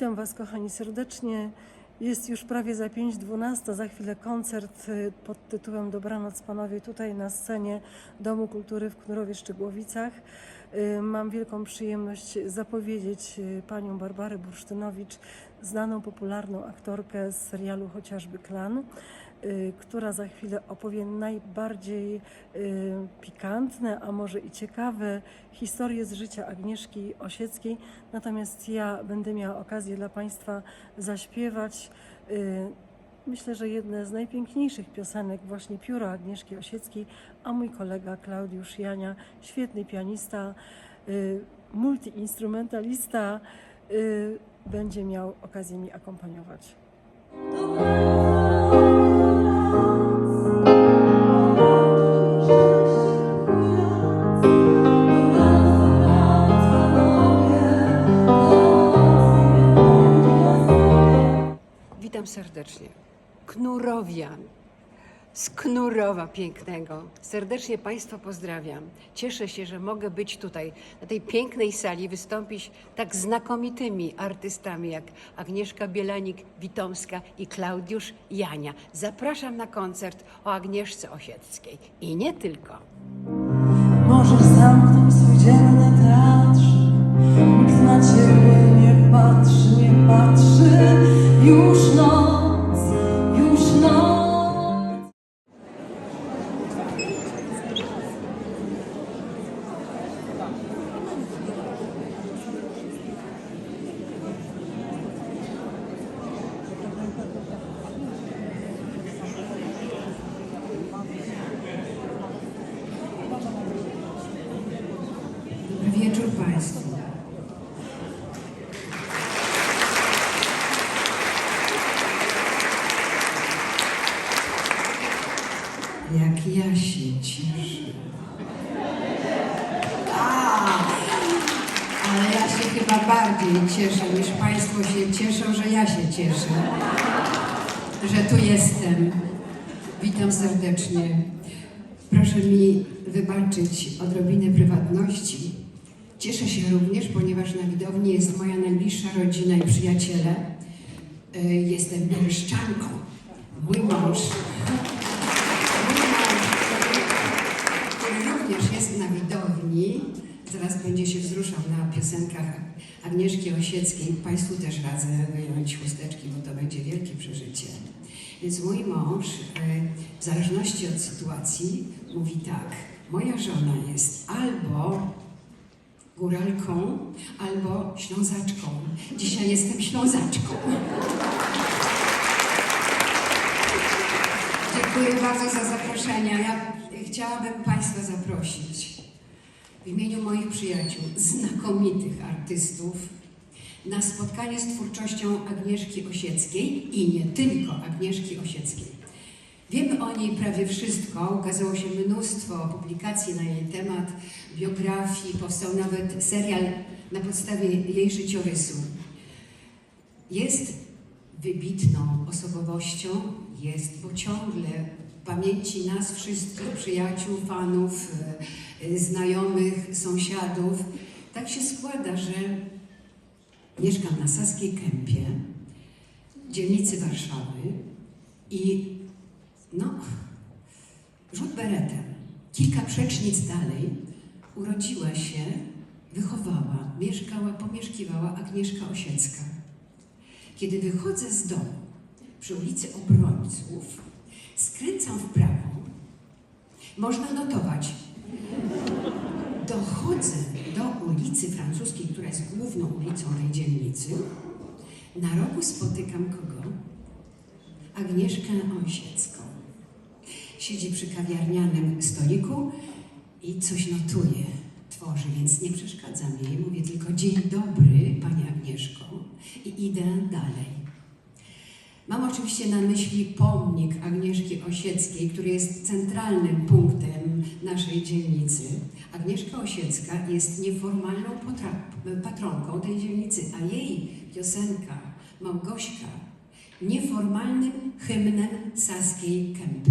Witam Was, kochani, serdecznie. Jest już prawie za 5.12. Za chwilę koncert y, pod tytułem Dobranoc Panowie tutaj na scenie Domu Kultury w Knurowie Szczygłowicach. Y, Mam wielką przyjemność zapowiedzieć y, panią Barbarę Bursztynowicz, znaną, popularną aktorkę z serialu chociażby Klan, która za chwilę opowie najbardziej y, pikantne, a może i ciekawe historie z życia Agnieszki Osieckiej. Natomiast ja będę miała okazję dla Państwa zaśpiewać. y, Myślę, że jedne z najpiękniejszych piosenek właśnie pióra Agnieszki Osieckiej, a mój kolega Klaudiusz Jania, świetny pianista, y, multiinstrumentalista, y, będzie miał okazję mi akompaniować. Witam serdecznie. Knurowian. Z Knurowa pięknego. Serdecznie Państwa pozdrawiam. Cieszę się, że mogę być tutaj, na tej pięknej sali, wystąpić tak znakomitymi artystami jak Agnieszka Bielanik-Witomska i Klaudiusz Jania. Zapraszam na koncert o Agnieszce Osieckiej. I nie tylko. Możesz zamknąć swój dzienny teatrze Nikt na ciebie nie patrzy, nie patrzy Już noc, Ja się cieszę. A, ale ja się chyba bardziej cieszę niż Państwo się cieszą, że ja się cieszę, że tu jestem. Witam serdecznie. Proszę mi wybaczyć odrobinę prywatności. Cieszę się również, ponieważ na widowni jest moja najbliższa rodzina i przyjaciele. Y, Jestem bielszczanką. Mój mąż, mój mąż, również jest na widowni, zaraz będzie się wzruszał na piosenkach Agnieszki Osieckiej. Państwu też radzę wyjąć chusteczki, bo to będzie wielkie przeżycie. Więc mój mąż, y, w zależności od sytuacji, mówi tak: Moja żona jest albo góralką, albo ślązaczką. Dzisiaj jestem ślązaczką. Dziękuję bardzo za zaproszenia. Ja chciałabym Państwa zaprosić w imieniu moich przyjaciół, znakomitych artystów, na spotkanie z twórczością Agnieszki Osieckiej i nie tylko Agnieszki Osieckiej. Wiemy o niej prawie wszystko, ukazało się mnóstwo publikacji na jej temat, biografii, powstał nawet serial na podstawie jej życiorysu. Jest wybitną osobowością, jest, bo ciągle w pamięci nas wszystkich, przyjaciół, fanów, e, e, znajomych, sąsiadów. Tak się składa, że mieszkam na Saskiej Kępie, dzielnicy Warszawy i no, rzut beretem. Kilka przecznic dalej urodziła się, wychowała, mieszkała, pomieszkiwała Agnieszka Osiecka. Kiedy wychodzę z domu przy ulicy Obrońców, skręcam w prawo, można notować, dochodzę do ulicy Francuskiej, która jest główną ulicą tej dzielnicy. Na rogu spotykam kogo? Agnieszkę Osiecką. Siedzi przy kawiarnianym stoliku i coś notuje, tworzy, więc nie przeszkadzam jej. Mówię tylko dzień dobry, Pani Agnieszko i idę dalej. Mam oczywiście na myśli pomnik Agnieszki Osieckiej, który jest centralnym punktem naszej dzielnicy. Agnieszka Osiecka jest nieformalną patronką tej dzielnicy, a jej piosenka Małgośka nieformalnym hymnem Saskiej Kępy.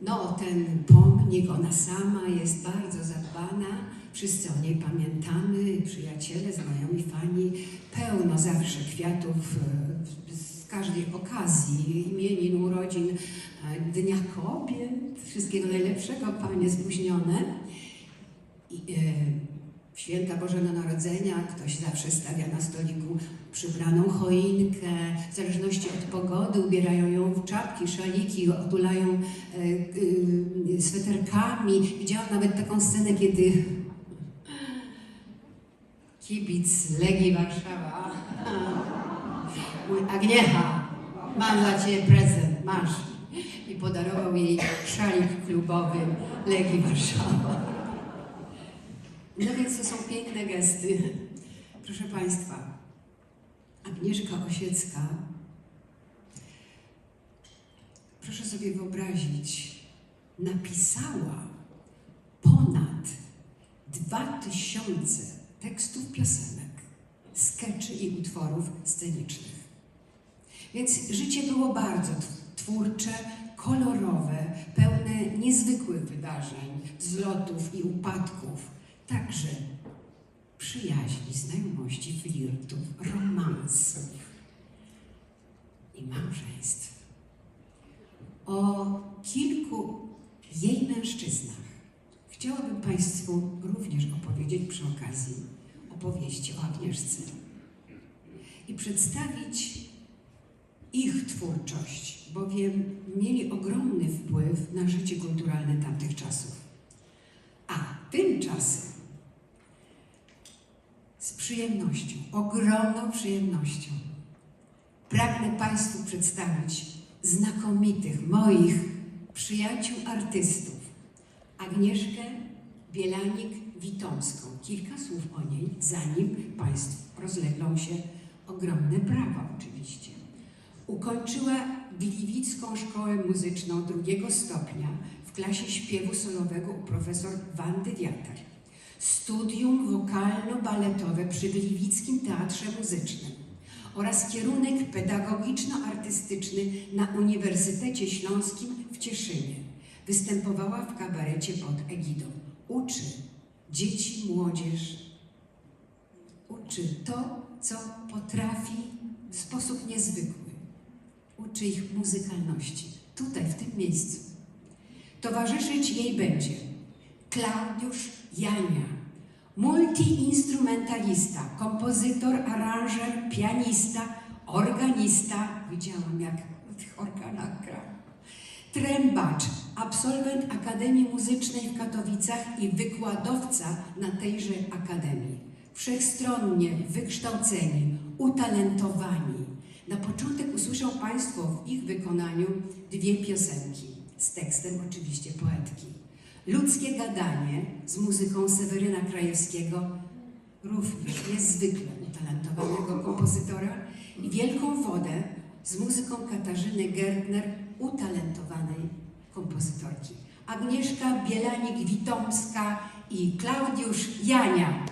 No, ten pomnik, ona sama jest bardzo zadbana, wszyscy o niej pamiętamy, przyjaciele, znajomi, fani, pełno zawsze kwiatów e, z każdej okazji, imienin, urodzin, e, Dnia Kobiet, wszystkiego najlepszego, panie spóźnione. I, e, święta Bożego Narodzenia ktoś zawsze stawia na stoliku przybraną choinkę, w zależności od pogody ubierają ją w czapki, szaliki, otulają e, e, sweterkami. Widziałam nawet taką scenę, kiedy kibic Legii Warszawa mój Agniecha, mam dla Ciebie prezent, masz. I podarował jej szalik klubowy Legii Warszawa. No więc to są piękne gesty. Proszę Państwa, Agnieszka Osiecka, proszę sobie wyobrazić, napisała ponad dwa tysiące tekstów piosenek, skeczy i utworów scenicznych. Więc życie było bardzo tw- twórcze, kolorowe, pełne niezwykłych wydarzeń, wzlotów i upadków, także przyjaźni, znajomości, flirtów, romansów i małżeństw. O kilku jej mężczyznach chciałabym Państwu również opowiedzieć przy okazji opowieści o Agnieszce i przedstawić ich twórczość, bowiem mieli ogromny wpływ na życie kulturalne tamtych czasów. A tymczasem przyjemnością, ogromną przyjemnością pragnę Państwu przedstawić znakomitych moich przyjaciół artystów. Agnieszkę Bielanik-Witomską. Kilka słów o niej, zanim Państwu rozleglą się ogromne brawa oczywiście. Ukończyła Gliwicką Szkołę Muzyczną drugiego stopnia w klasie śpiewu solowego u profesor Wandy Wiatar. Studium wokalno-baletowe przy Gliwickim Teatrze Muzycznym oraz kierunek pedagogiczno-artystyczny na Uniwersytecie Śląskim w Cieszynie. Występowała w kabarecie pod egidą. Uczy dzieci, młodzież, uczy to, co potrafi w sposób niezwykły. Uczy ich muzykalności. Tutaj, w tym miejscu. Towarzyszyć jej będzie Klaudiusz Jania, multiinstrumentalista, kompozytor, aranżer, pianista, organista. Widziałam, jak w tych organach gra. Trębacz, absolwent Akademii Muzycznej w Katowicach i wykładowca na tejże Akademii. Wszechstronnie wykształceni, utalentowani. Na początek usłyszą Państwo w ich wykonaniu dwie piosenki, z tekstem oczywiście poetki. Ludzkie gadanie z muzyką Seweryna Krajewskiego, również niezwykle utalentowanego kompozytora, i Wielką Wodę z muzyką Katarzyny Gertner, utalentowanej kompozytorki. Agnieszka Bielanik-Witomska i Klaudiusz Jania.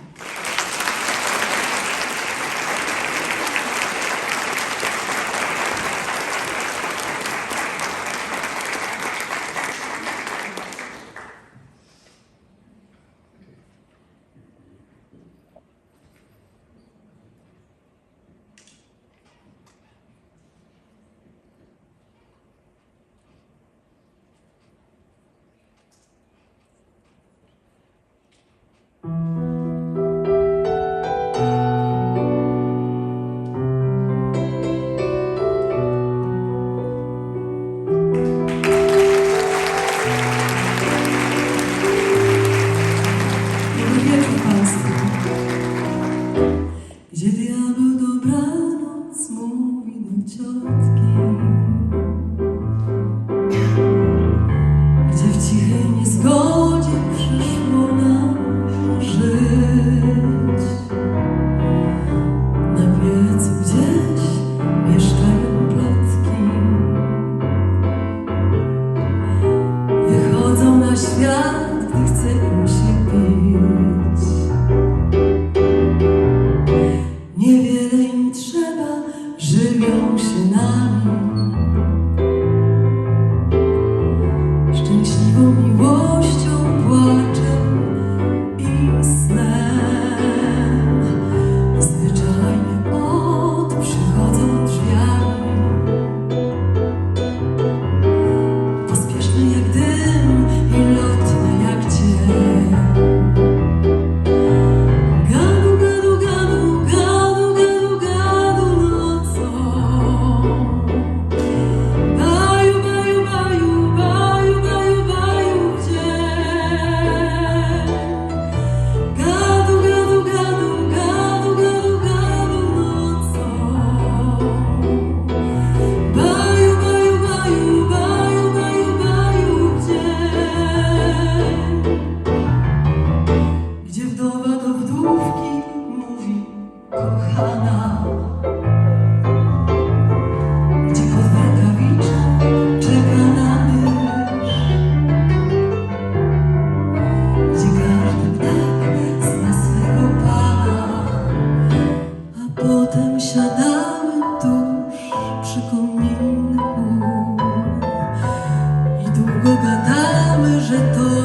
Gadamy, że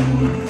mówią mi,